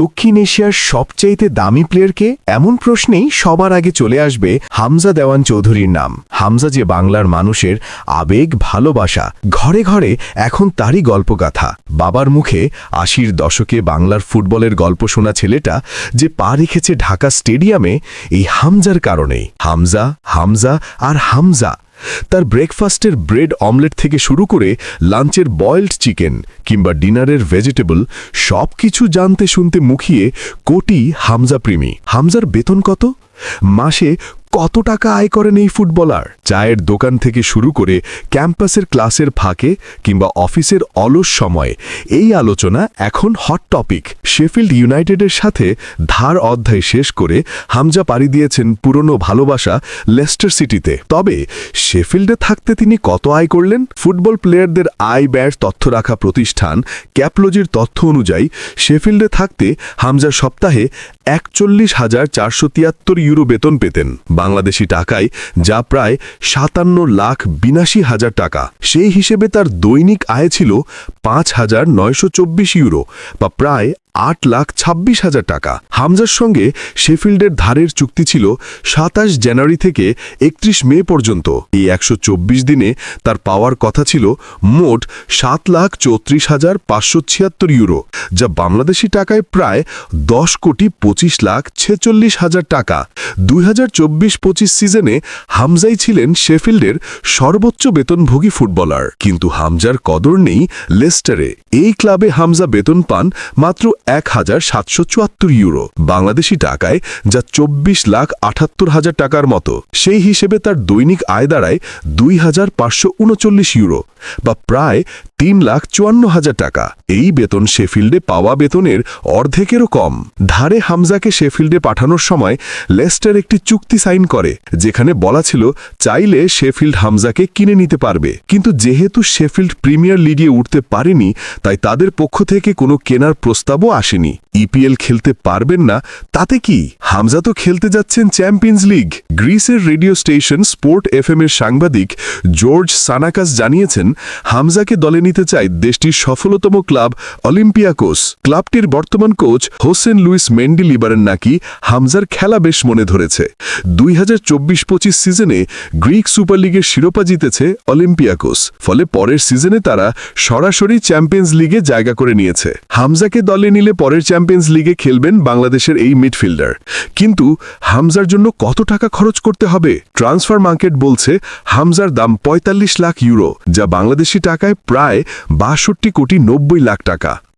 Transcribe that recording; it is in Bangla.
দক্ষিণ এশিয়ার সবচাইতে দামি প্লেয়ারকে এমন প্রশ্নেই সবার আগে চলে আসবে হামজা দেওয়ান চৌধুরীর নাম। হামজা যে বাংলার মানুষের আবেগ, ভালোবাসা, ঘরে ঘরে এখন তারই গল্পগাথা। বাবার মুখে আশির দশকে বাংলার ফুটবলের গল্প শোনা ছেলেটা যে পা রেখেছে ঢাকা স্টেডিয়ামে, এই হামজার কারণেই। হামজা হামজা আর হামজা। তার ব্রেকফাস্টের ব্রেড অমলেট থেকে শুরু করে লাঞ্চের বয়েলড চিকেন কিংবা ডিনারের ভেজিটেবল সব কিছু জানতে শুনতে মুখিয়ে কোটি হামজা প্রেমী। হামজার বেতন কত? মাসে কত টাকা আয় করেন এই ফুটবলার? চায়ের দোকান থেকে শুরু করে ক্যাম্পাসের ক্লাসের ফাঁকে কিংবা অফিসের অলস সময় এই আলোচনা এখন হট টপিক শেফিল্ড ইউনাইটেডের সাথে ধার অধ্যায় শেষ করে হামজা পাড়ি দিয়েছেন পুরনো ভালোবাসা লেস্টার সিটিতে তবে শেফিল্ডে থাকতে তিনি কত আয় করলেন? ফুটবল প্লেয়ারদের আয় ব্যয়ের তথ্য রাখা প্রতিষ্ঠান ক্যাপলজির তথ্য অনুযায়ী শেফিল্ডে থাকতে হামজা সপ্তাহে একচল্লিশ হাজার চারশো তিয়াত্তর ইউরো বেতন পেতেন। বাংলাদেশি টাকায় যা প্রায় সাতান্ন লাখ বিনাশি হাজার টাকা। সেই হিসেবে তার দৈনিক আয় ছিল পাঁচ হাজার নয়শো চব্বিশ ইউরো, বা প্রায় আট লাখ ছাব্বিশ হাজার টাকা। হামজার সঙ্গে শেফিল্ডের ধারের চুক্তি ছিল সাতাশ জানুয়ারি থেকে একত্রিশ মে পর্যন্ত। এই একশো চব্বিশ দিনে তার পাওয়ার কথা ছিল মোট সাত লাখ চৌত্রিশ হাজার পাঁচশো ছিয়াত্তর ইউরো, যা বাংলাদেশি টাকায় প্রায় দশ কোটি পঁচিশ লাখ ছেচল্লিশ হাজার টাকা। দুই হাজার চব্বিশ পঁচিশ সিজনে হামজাই ছিলেন শেফিল্ডের সর্বোচ্চ বেতনভোগী ফুটবলার। কিন্তু হামজার কদর নেই লেস্টারে। এই ক্লাবে হামজা বেতন পান মাত্র এক হাজার সাতশো চুয়াত্তর ইউরো। বাংলাদেশি টাকায় যা চব্বিশ লাখ আটাত্তর হাজার টাকার মতো। সেই হিসেবে তার দৈনিক আয় দাঁড়ায় দুই হাজার পাঁচশো উনচল্লিশ ইউরো বা প্রায় তিন লাখ চুয়ান্ন হাজার টাকা। এই বেতন শেফিল্ডে পাওয়া বেতনের অর্ধেকেরও কম। ধারে হামজাকে শেফিল্ডে পাঠানোর সময় লেস্টার একটি চুক্তি সাইন করে, যেখানে বলা ছিল, চাইলে শেফিল্ড হামজাকে কিনে নিতে পারবে। কিন্তু যেহেতু শেফিল্ড প্রিমিয়ার লিগে উঠতে পারেনি, তাই তাদের পক্ষ থেকে কোনো কেনার প্রস্তাবও আসেনি। ইপিএল খেলতে পারবেন না, তাতে কি? হামজা তো খেলতে যাচ্ছেন চ্যাম্পিয়ন্স লিগ। গ্রিসের রেডিও স্টেশন স্পোর্ট এফএম এর সাংবাদিক জর্জ সানাকাস জানিয়েছেন, হামজাকে দলে নিতে চায় দেশটির সফলতম ক্লাব অলিম্পিয়াকোস। ক্লাবটির বর্তমান কোচ হোসেন লুইস মেন্ডি লিবারের নাকি হামজার খেলা বেশ মনে ধরেছে। দুই হাজার চব্বিশ সিজনে গ্রিক সুপার লিগের শিরোপা জিতেছে অলিম্পিয়াকোস, ফলে পরের সিজনে তারা সরাসরি চ্যাম্পিয়ন্স লিগে জায়গা করে নিয়েছে। হামজাকে দলে নিলে পরের চ্যাম্পিয়ন্স লিগে খেলবেন বাংলাদেশের এই মিডফিল্ডার। কিন্তু হামজার জন্য কত টাকা খরচ করতে হবে? ট্রান্সফার মার্কেট বলছে হামজার দাম ৪৫ লাখ ইউরো, যা বাংলাদেশি টাকায় প্রায় বাষট্টি কোটি নব্বই লাখ টাকা।